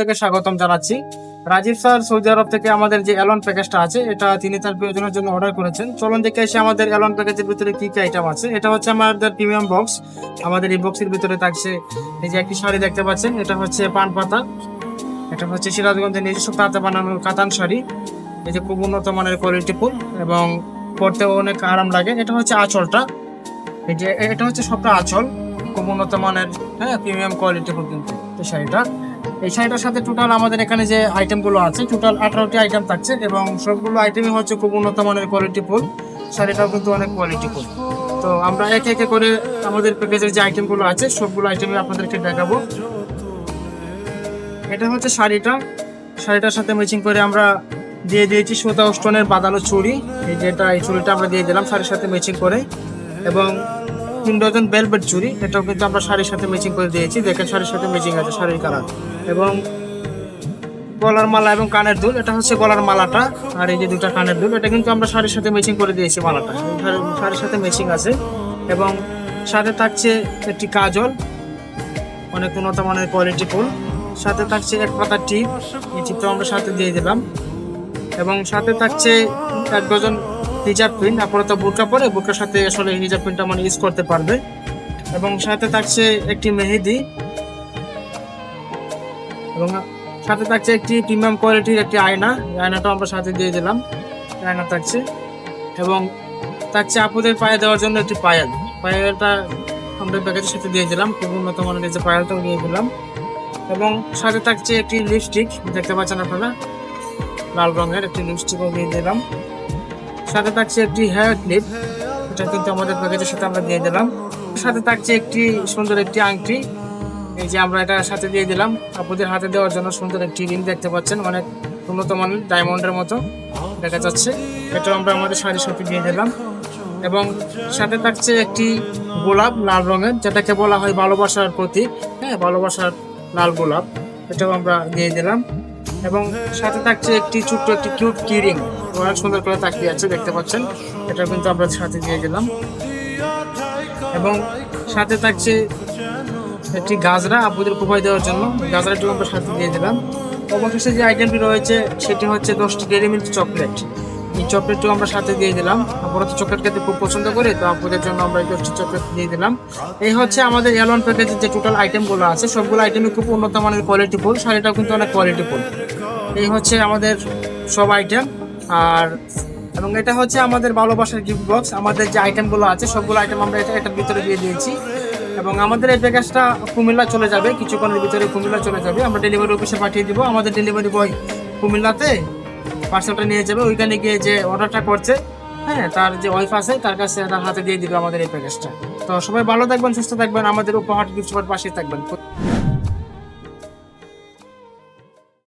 থেকে স্বাগতম জানাচ্ছি। রাজীব স্যার সৌদি আরব থেকে আমাদের যে অ্যালন প্যাকেজটা আছে, এটা তিনি তার প্রয়োজনের জন্য অর্ডার করেছেন। চলুন দেখে এসে আমাদের অ্যালন প্যাকেজের ভিতরে কি কি আইটেম আছে। এটা হচ্ছে আমাদের প্রিমিয়াম বক্স আমাদের এই বক্সের ভিতরে থাকছে এই যে একটি শাড়ি দেখতে পাচ্ছেন, এটা হচ্ছে পান পাতা। এটা হচ্ছে সিরাজগঞ্জের নিজস্ব তাঁতে বানানোর কাতান শাড়ি। এই যে খুব উন্নত মানের কোয়ালিটি ফুল এবং পরতেও অনেক আরাম লাগে। এটা হচ্ছে আঁচলটা। এই যে এটা হচ্ছে সবটা আঁচল। খুব উন্নত মানের হ্যাঁ প্রিমিয়াম কোয়ালিটি ফুল কিন্তু শাড়িটা। এই শাড়িটার সাথে টোটাল আমাদের এখানে যে আইটেমগুলো আছে টোটাল আঠারোটি আইটেম থাকছে এবং সবগুলো আইটেমই হচ্ছে খুব উন্নত মানের কোয়ালিটি ফুল। শাড়িটাও কিন্তু অনেক কোয়ালিটি ফুল। তো আমরা একে একে করে আমাদের প্যাকেজের যে আইটেমগুলো আছে, সবগুলো আইটেমই আপনাদেরকে দেখাবো। এটা হচ্ছে শাড়িটা। শাড়িটার সাথে ম্যাচিং করে আমরা দিয়ে দিয়েছি সুতা স্টোনের বাঁধানো চুড়ি। এই যেটা এই চুড়িটা আমরা দিয়ে দিলাম শাড়ির সাথে ম্যাচিং করে। এবং তিন ডজন বেলভেট চুড়ি এটাও কিন্তু আমরা শাড়ির সাথে ম্যাচিং করে দিয়েছি। দেখেন শাড়ির সাথে ম্যাচিং আছে, শাড়ির কালার এবং গলার মালা এবং কানের দুল, এটা হচ্ছে গলার মালাটা আর এই যে দুটা কানের দুল। এটা কিন্তু আমরা শাড়ির সাথে ম্যাচিং করে দিয়েছি মালাটা। শাড়ির সাথে ম্যাচিং আছে। এবং সাথে থাকছে একটি কাজল, অনেক উন্নত মানের কোয়ালিটি ফুল। সাথে থাকছে এক পাতা টিপ, এই টিপটা আমরা সাথে দিয়ে দিলাম। এবং সাথে থাকছে এক ডজন হিজাব পিন আপাতত বুরকা পরে বুরকার সাথে আসলে হিজাব পিনটা মানে ইউজ করতে পারবে। এবং সাথে থাকছে একটি মেহেদি। এবং সাথে থাকছে একটি প্রিমিয়াম কোয়ালিটির একটি আয়না। এই আয়নাটা আমরা সাথে দিয়ে দিলাম। আয়না থাকছে। এবং থাকছে আপুদের পায়ে দেওয়ার জন্য একটি পায়েল। পায়েলটা আমরা প্যাকেজের সাথে দিয়ে দিলাম। খুব উন্নত মানের যে পায়েলটাও দিয়ে দিলাম। এবং সাথে থাকছে একটি লিপস্টিক দেখতে পাচ্ছেন আপনারা? লাল রঙের একটি লিপস্টিকও দিয়ে দিলাম। সাথে থাকছে একটি হেয়ার ক্লিপ এটা কিন্তু আমাদের প্যাকেজের সাথে আমরা দিয়ে দিলাম। সাথে থাকছে একটি সুন্দর একটি আংটি। এই যে আমরা এটা সাথে দিয়ে দিলাম। আপনাদের হাতে দেওয়ার জন্য সুন্দর একটি রিং দেখতে পাচ্ছেন অনেক উন্নত মানের ডায়মন্ডের মতো দেখা যাচ্ছে। এটা আমরা আমাদের শাড়ির সাথে দিয়ে দিলাম। এবং সাথে থাকছে একটি গোলাপ লাল রঙের, যেটাকে বলা হয় ভালোবাসার প্রতীক। হ্যাঁ ভালোবাসার লাল গোলাপ। এটাও আমরা দিয়ে দিলাম। এবং সাথে থাকছে একটি ছোট্ট একটি কিউট কিরিং। অনেক সুন্দর করে তাকিয়ে আছে দেখতে পাচ্ছেন। এটা কিন্তু আমরা সাথে দিয়ে দিলাম এবং সাথে থাকছে একটি গাজরা আপুদের উপহার দেওয়ার জন্য। গাজরাটি আমরা সাথে দিয়ে দিলাম। অবশেষে যে আইটেমটি রয়েছে, সেটি হচ্ছে দশটি ডেরি মিল্ক চকলেট এই চকলেটটিও আমরা সাথে দিয়ে দিলাম। আপনারা তো চকলেট খেতে খুব পছন্দ করে, তো আপুদের জন্য আমরা এই দশটি চকলেট দিয়ে দিলাম। এই হচ্ছে আমাদের এলন প্যাকেজের যে টোটাল আইটেমগুলো আছে, সবগুলো আইটেমই খুব উন্নত মানের কোয়ালিটি ফুল, শাড়িটাও কিন্তু অনেক কোয়ালিটি ফুল। এই হচ্ছে আমাদের সব আইটেম আর এবং এটা হচ্ছে আমাদের ভালোবাসার গিফট বক্স আমাদের যে আইটেমগুলো আছে, সবগুলো আইটেম আমরা এটা এটার ভিতরে দিয়ে দিয়েছি। এবং আমাদের এই প্যাকেজটা কুমিল্লা চলে যাবে, কিছুক্ষণের ভিতরে কুমিল্লা চলে যাবে। আমরা ডেলিভারি অফিসে পাঠিয়ে দিব। আমাদের ডেলিভারি বয় কুমিল্লাতে পার্সেলটা নিয়ে যাবে। ওইখানে গিয়ে যে অর্ডারটা করছে হ্যাঁ তার যে ওয়াইফ আছে, তার কাছে তার হাতে দিয়ে দিবে আমাদের এই প্যাকেজটা তো সবাই ভালো থাকবেন, সুস্থ থাকবেন। আমাদের উপহার গিফট পাশে থাকবেন।